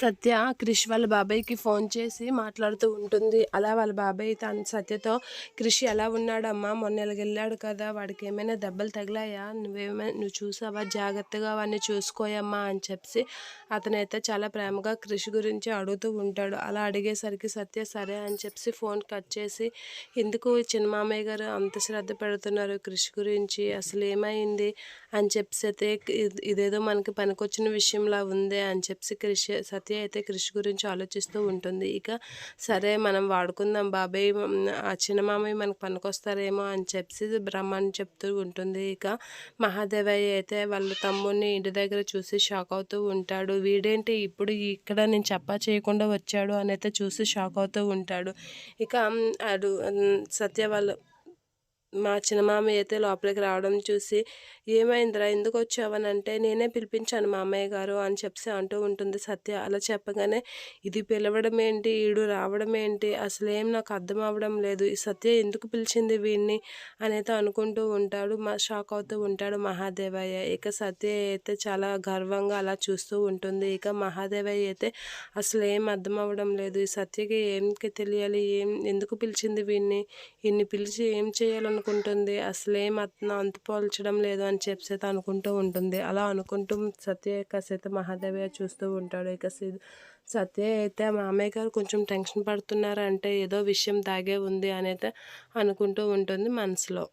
సత్య క్రిష్ వాళ్ళ బాబాయ్కి ఫోన్ చేసి మాట్లాడుతూ ఉంటుంది. అలా వాళ్ళ బాబాయ్ తన సత్యతో క్రిష్ ఎలా ఉన్నాడమ్మా? మొన్న వెళ్ళాడు కదా? వాడికి ఏమైనా దెబ్బలు తగిలాయా? నువ్వేమైనా నువ్వు చూసావా? జాగ్రత్తగా వాడిని చూసుకోయమ్మా అని చెప్పి అతనైతే చాలా ప్రేమగా క్రిష్ గురించి అడుగుతూ ఉంటాడు. అలా అడిగేసరికి సత్య సరే అని చెప్పి ఫోన్ కట్ చేసి ఎందుకు చిన్న మామయ్య గారు అంత శ్రద్ధ పెడుతున్నారు క్రిష్ గురించి? అసలు ఏమైంది? అని చెప్పి అయితే ఇదేదో మనకి పనికొచ్చిన విషయంలా ఉంది అని చెప్పి క్రిష్ సత్య అయితే క్రిష్ గురించి ఆలోచిస్తూ ఉంటుంది. ఇక సరే మనం వాడుకుందాం బాబాయ్ ఆ చిన్న మామయ్య మనకు పనికొస్తారేమో అని చెప్పి బ్రహ్మని చెప్తూ ఉంటుంది. ఇక మహాదేవయ్య అయితే వాళ్ళ తమ్ముడిని ఇంటి దగ్గర చూసి షాక్ అవుతూ ఉంటాడు. వీడేంటి ఇప్పుడు ఇక్కడ నేను చెప్పా చేయకుండా వచ్చాడు అని అయితే చూసి షాక్ అవుతూ ఉంటాడు. ఇక అడు సత్య వాళ్ళు మా చిన్నమామ అయితే లోపలికి రావడం చూసి ఏమైందిరా? ఎందుకు వచ్చావని అంటే నేనే పిలిపించాను మా అమ్మయ్య గారు అని చెప్పి అంటూ ఉంటుంది సత్య. అలా చెప్పగానే ఇది పిలవడం ఏంటి? ఈడు రావడం ఏంటి? అసలు ఏం నాకు అర్థం అవ్వడం లేదు. ఈ సత్య ఎందుకు పిలిచింది వీడిని అనేది అనుకుంటూ ఉంటాడు. మా షాక్ అవుతూ ఉంటాడు మహాదేవయ్య. ఇక సత్య అయితే చాలా గర్వంగా అలా చూస్తూ ఉంటుంది. ఇక మహాదేవయ్య అయితే అసలు ఏం అర్థం అవ్వడం లేదు. ఈ సత్యకి ఏంకి తెలియాలి? ఏం ఎందుకు పిలిచింది వీడిని ఇన్ని పిలిచి ఏం చేయాలను అనుకుంటుంది. అసలేం అతను అంత పోల్చడం లేదు అని చెప్పి అనుకుంటూ ఉంటుంది. అలా అనుకుంటూ సత్య కాసేత మహాదేవయ్య చూస్తూ ఉంటాడు. ఇక సత్య అయితే మామయ్య గారు కొంచెం టెన్షన్ పడుతున్నారంటే ఏదో విషయం దాగే ఉంది అని అయితే అనుకుంటూ ఉంటుంది మనసులో.